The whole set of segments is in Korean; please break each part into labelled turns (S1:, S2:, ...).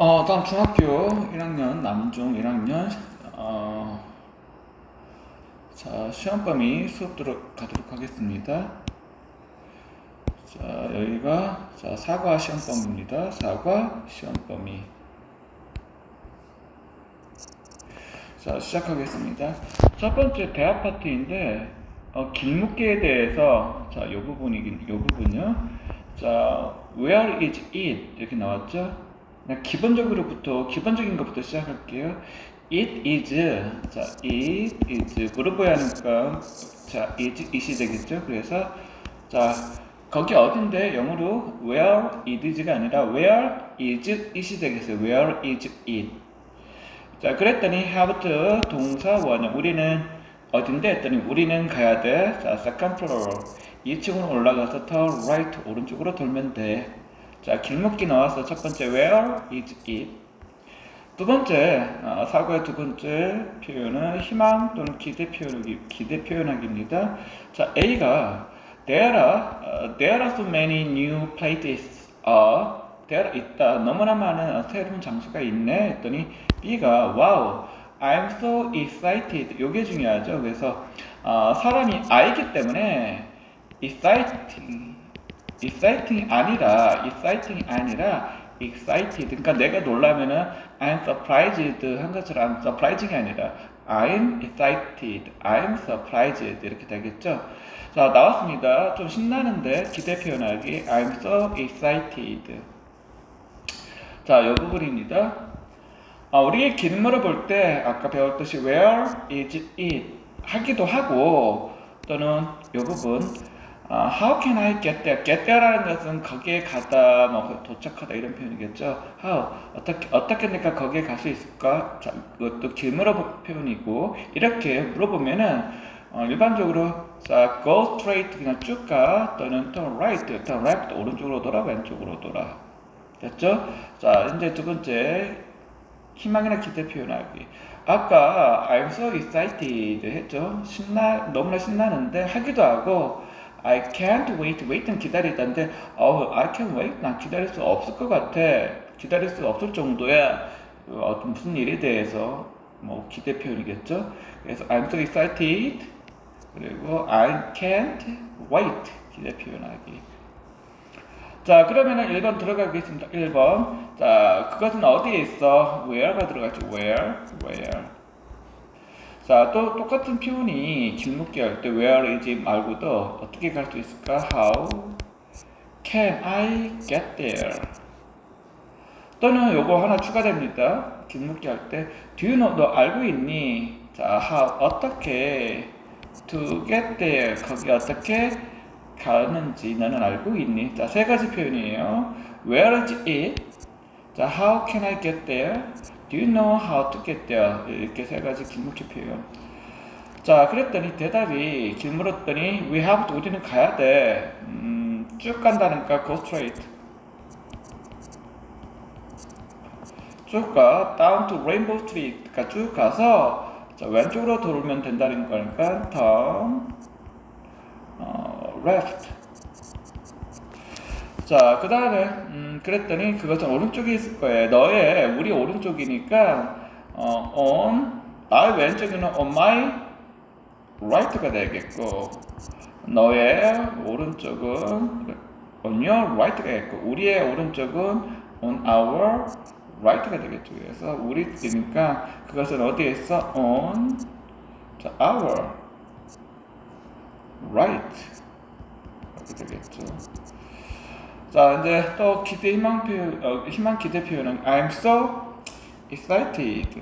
S1: 어, 다음 중학교 1학년 남중 1학년 어, 자 시험 범위 수업 들어가도록 하겠습니다. 자 여기가 자 사과 시험 범위입니다. 사과 시험 범위. 자 시작하겠습니다. 첫 번째 대화 파트인데 어, 길목계에 대해서 자이 부분이긴 이 부분요. 자 where is it 이렇게 나왔죠. 그냥 기본적으로부터 기본적인 것부터 시작할게요. It is 자 it is 물어봐야 하니까 자 it it이 되겠죠. 그래서 자 거기 어딘데 영어로 where it is가 아니라 where is it이 되겠어요. where is it 자 그랬더니 have 동사 원형 우리는 어딘데 했더니 우리는 가야 돼. 자 second floor 2층으로 올라가서 turn right 오른쪽으로 돌면 돼. 자, 길목기 나와서 첫 번째 where is it? 두 번째 어, 사고의 두 번째 표현은 희망 또는 기대 표현하기 기대 표현하기입니다. 자, A가 there are uh, there are so many new places. 어, there 있다. 너무나 많은 새로운 장소가 있네. 했더니 B가 wow, I'm so excited. 이게 중요하죠. 그래서 어, 사람이 I기 때문에 exciting exciting 아니라 exciting 아니라 excited 그러니까 내가 놀라면은 I'm surprised 한 것처럼 I'm surprising이 아니라 I'm excited, I'm surprised 이렇게 되겠죠. 자 나왔습니다. 좀 신나는데 기대 표현하기 I'm so excited. 자, 이 부분입니다. 아, 우리의 길물을 볼 때 아까 배웠듯이 where is it 하기도 하고 또는 이 부분 아, how can I get there? get there라는 것은 거기에 가다, 뭐 도착하다 이런 표현이겠죠. how 어떻게 어떻게 내가 거기에 갈 수 있을까? 자, 이것도 길물어 표현이고 이렇게 물어보면은 어, 일반적으로 자 go straight 그냥 쭉 가 또는 turn right, turn right 오른쪽으로 돌아 왼쪽으로 돌아 됐죠? 자 이제 두 번째 희망이나 기대 표현하기. 아까 I'm so excited 했죠. 신나 너무나 신나는데 하기도 하고 I can't wait. wait은 기다리다인데 어, I can't wait. 난 기다릴 수 없을 것 같아. 기다릴 수 없을 정도야. 어, 무슨 일에 대해서 뭐 기대 표현이겠죠. 그래서 I'm so excited. 그리고 I can't wait. 기대 표현하기. 자, 그러면은 1번 들어가겠습니다. 1번. 자, 그것은 어디에 있어? where가 들어갔죠. where, where. 자, 또 똑같은 표현이 길목기 할 때 where is 말고도 어떻게 갈 수 있을까? how can I get there? 또는 요거 하나 추가됩니다. 길목기 할 때 do you know 너 알고 있니? 자, how 어떻게 to get there 거기 어떻게 가는지 너는 알고 있니? 자, 세 가지 표현이에요. Where is it? 자, how can I get there? Do you know how to get there? 이렇게 세 가지 길목기 표현. 자, 그랬더니 대답이 길물었더니 we have to 우리는 가야 돼. 음, 쭉 간다니까 go straight. 쭉 가. down to Rainbow Street. 그러니까 쭉 가서 자, 왼쪽으로 돌면 된다는 거니까 turn 어, left. 자, 그 다음에, 음, 그랬더니 그것은 오른쪽에 있을 거예요. 너의, 우리 오른쪽이니까, 어, on, 나의 왼쪽에는 on my right가 되겠고, 너의 오른쪽은 on your right가 되겠고, 우리의 오른쪽은 on our right가 되겠죠. 그래서 우리니까 그것은 어디에 있어? on, 자, our right. 되겠죠. 자 이제 또 기대 희망 표현 어, 희망 기대 표현은 I'm so excited.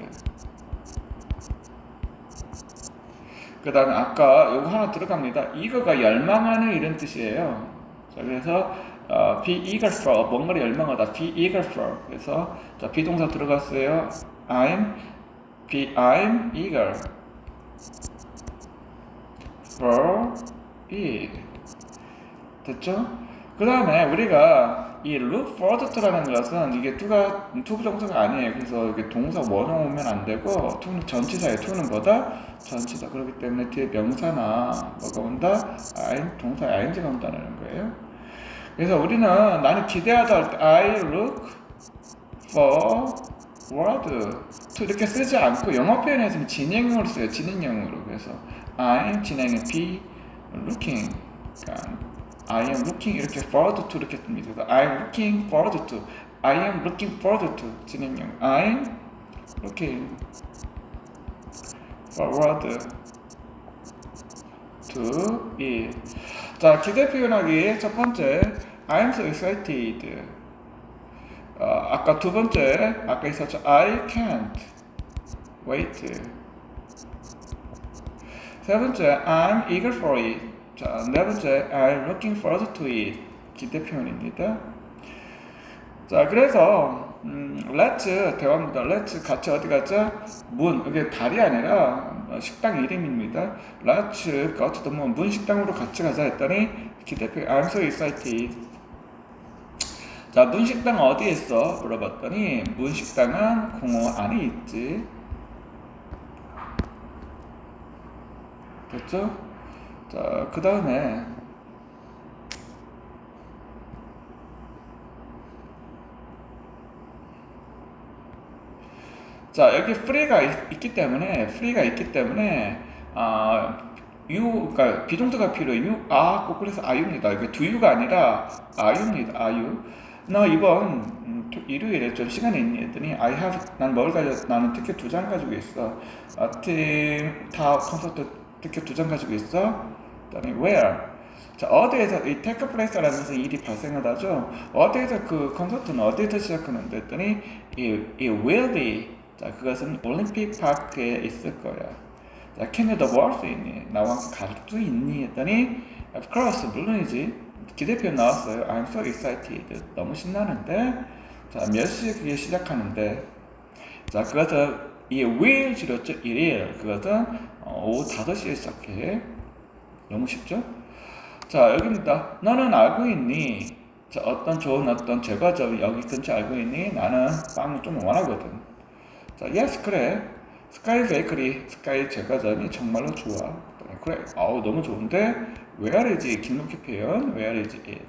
S1: 그 다음에 아까 요거 하나 들어갑니다. 이거가 열망하는 이런 뜻이에요. 자 그래서 어, be eager for 뭔가를 열망하다 be eager for 그래서 자 비동사 들어갔어요. I'm be I'm eager for it 됐죠? 그 다음에 우리가 이 look forward라는 것은 이게 투가 투 정사가 아니에요. 그래서 이게 동사 원형 오면 안 되고 투는 전치사예요. 투는 뭐다? 전치사. 그렇기 때문에 뒤에 명사나 뭐가 온다? I 동사 ing가 온다는 거예요. 그래서 우리는 나는 기대하다 할 때 I look forward to 이렇게 쓰지 않고 영어 표현에서는 진행형으로 써요. 진행형으로. 그래서 I'm 진행의 be looking. 그러니까 I am looking 이렇게 forward to 이렇게 씁니다. 그래서 I'm looking forward to. I am looking forward to 진행형. I'm looking forward to it. 자, 기대 표현하기 첫 번째 I'm so excited. 어, 아까 두 번째 아까 있었죠 I can't wait. 세 번째 I'm eager for it. 자, 네 번째 I'm looking forward to it. 기대 표현입니다. 자, 그래서 음, let's 대화입니다. let's 같이 어디 가자? 문 이게 달이 아니라 어, 식당 이름입니다. let's go to the moon 문 식당으로 같이 가자 했더니 기대표 I'm so excited. 자, 문 식당 어디에 있어? 물어봤더니 문 식당은 공원 안에 있지. 됐죠? 자, 그 다음에 자 여기 free가 있, 기 때문에 free가 있기 때문에 아 you 그러니까 비동사가 필요해 you are 꼭 그래서 are입니다. 이게 you가 아니라 are입니다. are 너 이번 음, 토- 일요일에 좀 시간이 있니 했더니 I have 난 뭘 가져 나는 티켓 두장 가지고 있어 아, 팀다 콘서트 티켓 두장 가지고 있어? 그다음에 where? 자 어디에서 이 place라는 것은 일이 발생하다죠? 어디에서 그 콘서트는 어디에서 시작하는데 했더니 이, 이 will be. 자 그것은 올림픽 파크에 있을 거야. 자 can you the word 수 있니? 나와 함께 갈수 있니? 했더니 of course 물론이지. 기대표 나왔어요. I'm so excited. 너무 신나는데? 자 몇 시에 그게 시작하는데? 자 그것은 이 will 줄였죠 1일 그것은 어, 오후 5시에 시작해 너무 쉽죠? 자 여기입니다. 너는 알고 있니? 자 어떤 좋은 어떤 제과점 여기 근처 알고 있니? 나는 빵을 좀 원하거든. 자 yes 그래. 스카이 베이커리 스카이 제과점이 정말로 좋아. 그래. 어우 너무 좋은데 where is 김묵희 표현 where is it?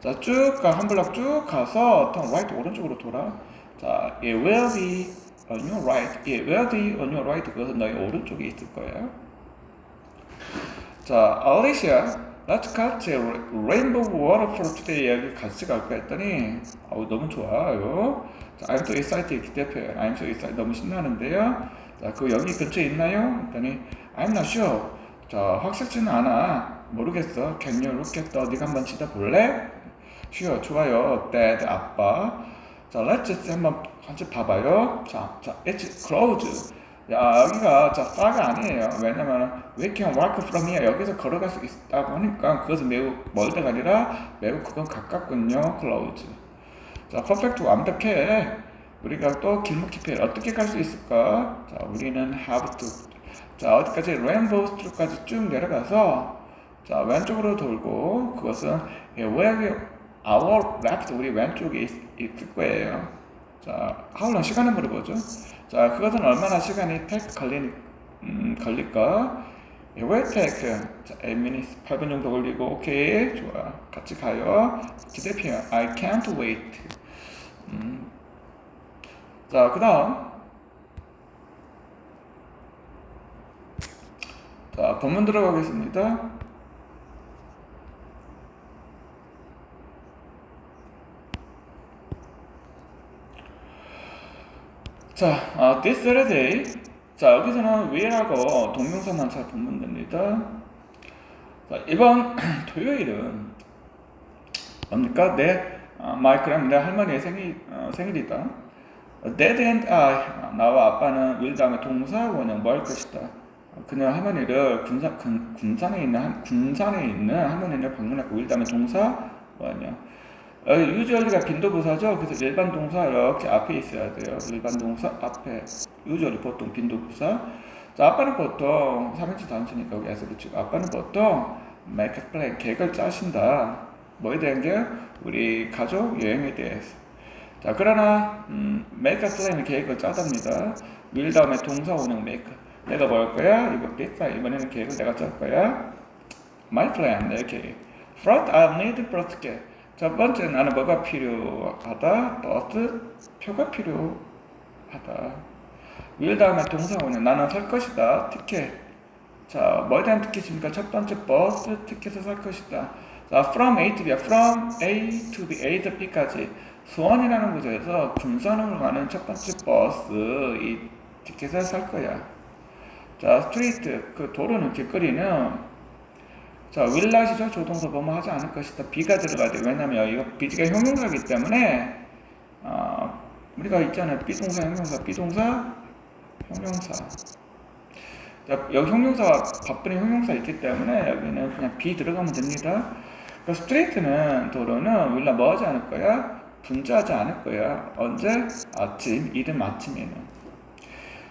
S1: 자쭉한 블럭 쭉 가서 턴 right 오른쪽으로 돌아. 자 it will be on your right. it will be on your right 그것은 너의 오른쪽에 있을 거야. 자, Alicia, let's catch a rainbow waterfall today. 여기 같이 갈까 했더니, 어우, 너무 좋아요. 자, I'm so excited. 표현. I'm so excited. 너무 신나는데요. 자, 그 여기 근처에 있나요? 했더니, I'm not sure. 자, 확실치는 않아. 모르겠어. Can you look at the, 네가 한번 찾아볼래? Sure, 좋아요. Dad, 아빠. 자, let's 한번 같이 봐봐요. 자, 자, it's closed. 야 여기가 자 싸가 아니에요. 왜냐면 we can walk from here. 여기서 걸어갈 수 있다고 하니까 그것은 매우 멀다가 아니라 매우 그건 가깝군요. close 자 perfect 완벽해. 우리가 또 길목기 표현 어떻게 갈 수 있을까? 자 우리는 have to. 자 어디까지? 레인보우 스트로까지 쭉 내려가서 자 왼쪽으로 돌고 그것은 예, where our left 우리 왼쪽에 있, 있을 거예요 자 long 시간을 물어보죠 자, 그것은 얼마나 시간이 take 걸리, 음, 걸릴까? It will take 자, 8 minutes, 8분 정도 걸리고 오케이, 좋아. 같이 가요. 기대 표현 I can't wait. 음. 자, 그 다음 자, 본문 들어가겠습니다. 자, 아, this Saturday. 자, 여기서는 will하고 동명사만 잘 보면 됩니다. 자, 이번 토요일은 뭡니까? 내 아, 마이크랑 내 할머니의 생일 어, 생일이다. Dad and I 아, 나와 아빠는 will 다음에 동사 원형 뭐 할 것이다. 그녀 할머니를 군산 군, 군산에 있는 한- 군산에 있는 할머니를 방문했고 will 다음에 동사 원형. 어, 유저리가 빈도부사죠. 그래서 일반 동사 이렇게 앞에 있어야 돼요. 일반 동사 앞에 유저리 보통 빈도부사. 자, 아빠는 보통 3인칭 단수니까 여기 에서 붙이고 아빠는 보통 make a plan 계획을 짜신다. 뭐에 대한 게 우리 가족 여행에 대해서. 자, 그러나 음, make a plan 계획을 짜답니다. will 다음에 동사 오는 make. 내가 뭐할 거야? 이거 됐다. 이번에는 계획을 내가 짤 거야. My plan 내 계획. First, I need first get. 첫 번째 나는 뭐가 필요하다? 버스 표가 필요하다. will 다음에 동사원이 나는 살 것이다. 티켓. 자, 뭐에 대한 티켓입니까? 첫 번째 버스 티켓을 살 것이다. 자, from A to B야. from A to B, A to B까지 수원이라는 곳에서 군산으로 가는 첫 번째 버스 이 티켓을 살 거야. 자, 스트리트 그 도로는 길거리는 자, 윌라시죠 조동사 뭐뭐 하지 않을 것이다. B가 들어가야 돼. 왜냐면 이거 B가 형용사이기 때문에 어, 우리가 있잖아요. 비동사, 형용사, 비동사, 형용사. 자, 여기 형용사가 바쁜 형용사 있기 때문에 여기는 그냥 B 들어가면 됩니다. 그 스트레이트는 도로는 윌라 뭐 하지 않을 거야? 분주하지 않을 거야. 언제? 아침, 이른 아침에는.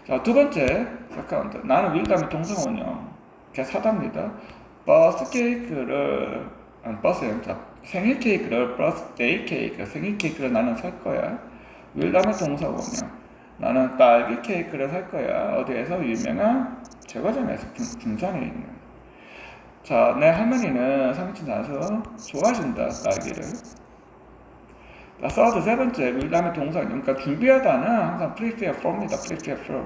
S1: 자, 두 번째, 세컨드. 나는 윌 다음에 동사원이요. 걔 사답니다. 버스 케이크를, 아니, 버스요. 자, 생일 케이크를, 버스 데이 케이크, 생일 케이크를 나는 살 거야. 윌 다음에 동사원이요. 나는 딸기 케이크를 살 거야. 어디에서? 유명한 제과점에서 분- 분산에 있는. 자, 내 할머니는 삼촌 나서 좋아하신다, 딸기를. 자, 서드 세 번째, 그 다음에 동사. 그러니까 준비하다는 항상 prepare for입니다. prepare for.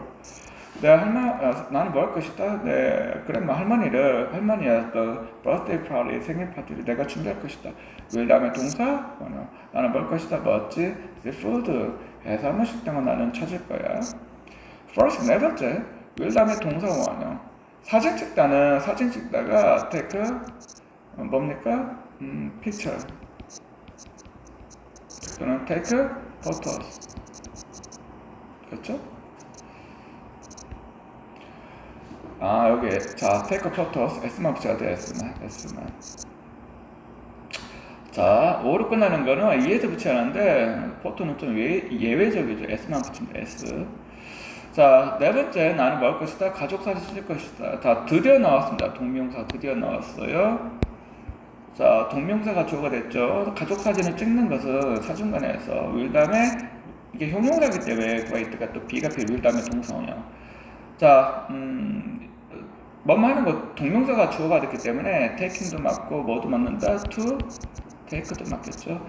S1: 내 할머, 어, 나는 뭐 할 것이다? 내 그랜마 할머니를, 할머니의 그 birthday 생일 파티를 내가 준비할 것이다. 그 다음에 동사, 뭐냐. 나는 뭐 할 것이다? 뭐지? The food. 해산물 식당을 나는 찾을 거야. first, 네 번째, 그 다음에 동사 뭐냐. 사진 찍다는 사진 찍다가 take, 어, 뭡니까? 음, picture. 또는 take photos. 그렇죠? 아 여기 자 take photos s만 붙여야 돼 s만 s만. 자 5로 끝나는 거는 이에서 붙여야 하는데 포토는 좀 예, 예외적이죠 s만 붙입니다 s. 자, 네 번째, 나는 뭐할 것이다? 가족 사진 찍을 것이다. 자, 드디어 나왔습니다. 동명사 드디어 나왔어요. 자, 동명사가 주어가 됐죠. 가족 사진을 찍는 것은 사진관에서 윌담에 이게 형용사기 때문에 그와이트가 또 B가 필 윌담의 동사원이요. 자, 음, 뭐뭐 하는 거 동명사가 주어가 됐기 때문에 taking도 맞고 뭐도 맞는다. to take도 맞겠죠.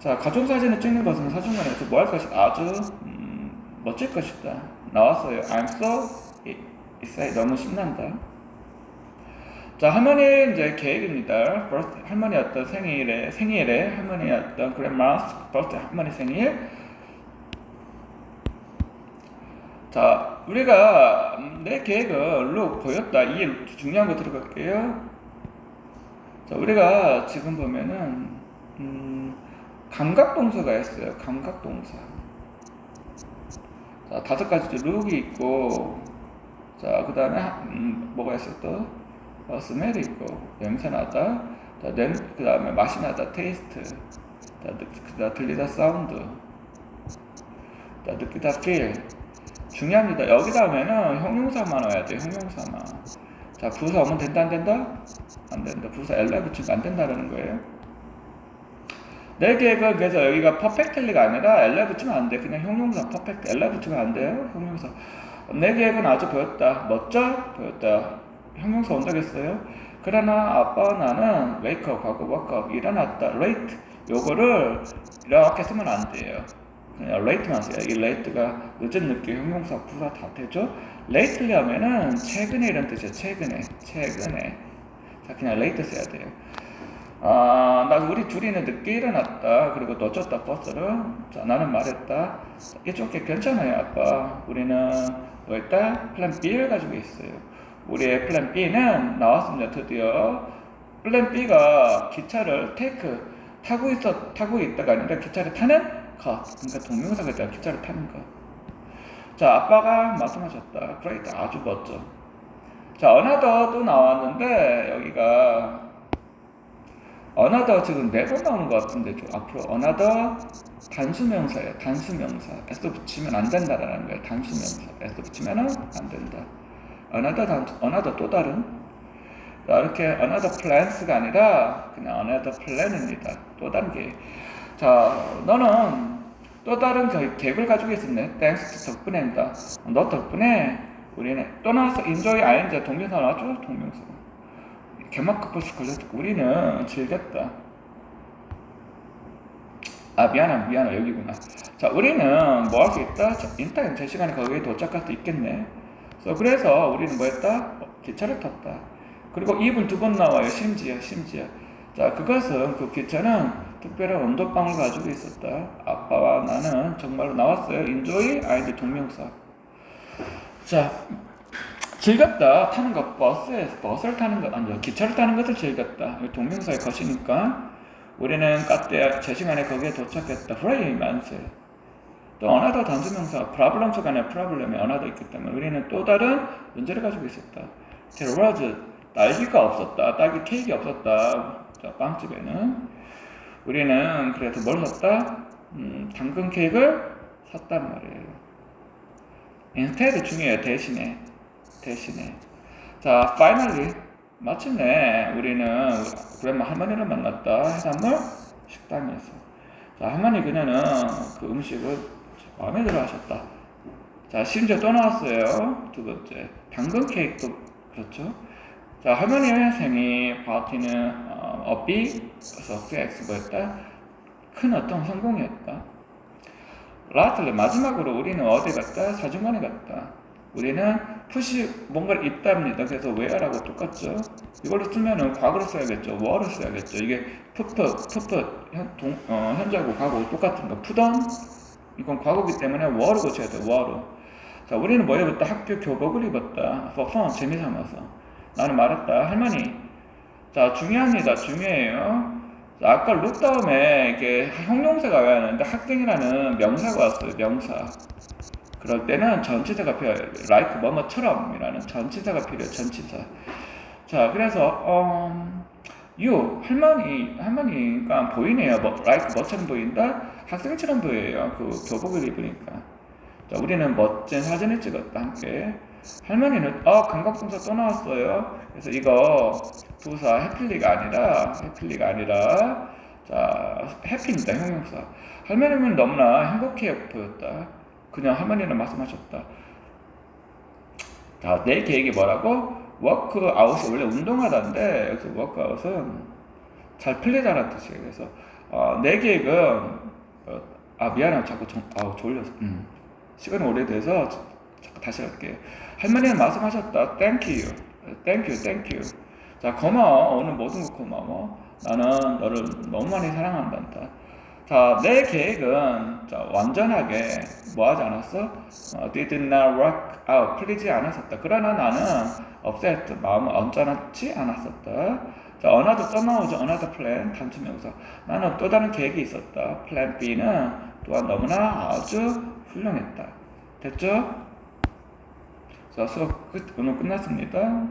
S1: 자, 가족 사진을 찍는 것은 사진관에서 뭐 할 것이다? 아주 음, 멋질 것이다. 나왔어요. I'm so excited. 너무 신난다. 자, 할머니 이제 계획입니다. birth- 할머니 어떤 생일에 생일에 할머니 어떤 grandma's birthday 할머니 생일. 자, 우리가 음, 내 계획을 look 보였다. 이 중요한 거 들어갈게요. 자, 우리가 지금 보면은 음, 감각 동사가 있어요. 감각 동사. 자, 다섯 가지 룩이 있고, 자, 그 다음에, 음, 뭐가 있어 또? 어, 스멜이 있고, 냄새 나다. 자, 냄, 그 다음에 맛이 나다, 테이스트. 자, 느, 그 다음 들리다, 사운드. 자, 느끼다, feel. 중요합니다. 여기다 하면은 형용사만 와야 돼, 형용사만. 자, 부사 오면 된다, 안 된다? 안 된다. 부사 엘라 붙이면 안 된다라는 거예요. 내 계획은 그래서 여기가 퍼펙트리가 아니라 엘라 붙이면 안 돼. 그냥 형용사 퍼펙트 엘라 붙이면 안 돼요. 형용사. 내 계획은 아주 보였다. 멋져? 보였다. 형용사 온다겠어요? 그러나 아빠 나는 웨이크업 하고 워크업 일어났다. 레이트 요거를 이렇게 쓰면 안 돼요. 써요. 이 레이트가 늦은 늦게 형용사 부사 다 되죠? 레이트리 하면은 최근에 이런 뜻이에요. 최근에 최근에 자 그냥 레이트 써야 돼요. 아, 나 우리 둘이는 늦게 일어났다. 그리고 놓쳤다 버스를. 자, 나는 말했다. 이쪽 게 괜찮아요, 아빠. 우리는 뭐 했다? 플랜 B를 가지고 있어요. 우리의 플랜 B는 나왔습니다, 드디어. 플랜 B가 기차를 테이크 타고 있어 타고 있다가 아니라 기차를 타는 것. 그러니까 동명사가 있다. 기차를 타는 것. 자, 아빠가 말씀하셨다. 그레이트 아주 멋져. 자, 어나더 또 나왔는데 여기가 어나더 지금 네 번 나오는 것 같은데 좀 앞으로 어나더 단수명사예요. 단수명사. s 붙이면 안 된다라는 거예요. 단수명사. s 붙이면은 안 된다. 단 어나더 또 다른 자, 이렇게 어나더 플랜스가 아니라 그냥 어나더 플랜입니다. 또 다른 게. 자, 너는 또 다른 계- 계획을 가지고 있었네. 땡스 덕분에입니다. 너 덕분에 우리는 또 나와서 enjoy ing 동명사 나왔죠? 동명사. 개막 커플스 걸렸고 우리는 즐겼다. 아 미안해 미안해 여기구나. 자 우리는 뭐 할 수 있다? 자, 일단 제 시간에 거기에 도착할 수 있겠네. 그래서 우리는 뭐 했다? 어, 기차를 탔다. 그리고 입은 두 번 나와요. 심지어 심지어. 자 그것은 그 기차는 특별한 온도방을 가지고 있었다. 아빠와 나는 정말로 나왔어요. 인조이 아이들 동명사. 자 즐겁다 타는 것 버스에 버스를 타는 것 아니요 기차를 타는 것을 즐겼다. 이 동명사의 것이니까 우리는 까때 제 시간에 거기에 도착했다. 프레이 만세. 또 어나더 단수명사 안에 프라블럼이 어나더 있기 때문에 우리는 또 다른 문제를 가지고 있었다. There 딸기가 없었다. 딸기 케이크 없었다. 자, 빵집에는 우리는 그래도 뭘 샀다? 음, 당근 케이크를 샀단 말이에요. instead 중요해요. 대신에 대신에 자 finally 마침내 우리는 그랜마 할머니를 만났다. 해산물 식당에서 자 할머니 그녀는 그 음식을 마음에 들어 하셨다. 자 심지어 또 나왔어요. 두 번째 당근 케이크도 그렇죠. 자 할머니의 생일 파티는 어, 어비 석세엑스 뭐였다? 큰 어떤 성공이었다. 라틀레 마지막으로 우리는 어디 갔다? 사중관에 갔다. 우리는 푸시 뭔가를 입답니다. 그래서 where라고 똑같죠. 이걸로 쓰면은 과거로 써야겠죠. 뭐를 써야겠죠. 이게 푸푸 푸푸 현, 동, 어, 현재하고 과거 똑같은 거. 푸던 이건 과거기 때문에 뭐로 고쳐야 돼. 뭐로. 자, 우리는 뭐 입었다? 학교 교복을 입었다. for fun 재미삼아서. 나는 말했다. 할머니. 자, 중요합니다. 중요해요. 자, 아까 룩 다음에 이게 형용사가 와야 하는데 학생이라는 명사가 왔어요. 명사. 그럴 때는 전치사가 필요해요. like 뭐뭐처럼이라는 전치사가 필요해요. 전치사. 자, 그래서 어, you 할머니 할머니가 보이네요. 뭐 like 뭐처럼 보인다? 학생처럼 보여요. 그 교복을 입으니까. 자, 우리는 멋진 사진을 찍었다 함께. 할머니는 어 감각동사 또 나왔어요. 그래서 이거 부사 해필리가 아니라 해필리가 아니라 자 해피입니다 형용사. 할머니는 너무나 행복해 보였다. 그냥 할머니는 말씀하셨다. 자, 내 계획이 뭐라고? 워크아웃이 원래 운동하다인데 여기서 워크아웃은 잘 풀리자는 뜻이에요. 그래서 어, 내 계획은 어, 아 미안해 자꾸 정, 아 졸려서 음. 시간이 오래돼서 다시 할게요. 할머니는 말씀하셨다. Thank you, thank you, thank you. 자 고마워 오늘 모든 거 고마워. 나는 너를 너무 많이 사랑한단다. 자, 내 계획은 자, 완전하게 뭐 하지 않았어? 어, did not work out. 풀리지 않았었다. 그러나 나는 upset. 마음을 언짢지 않았었다. 자, another 또 나오죠. another plan. 단추명사. 나는 또 다른 계획이 있었다. plan B는 또한 너무나 아주 훌륭했다. 됐죠? 자, 수업 끝, 오늘 끝났습니다.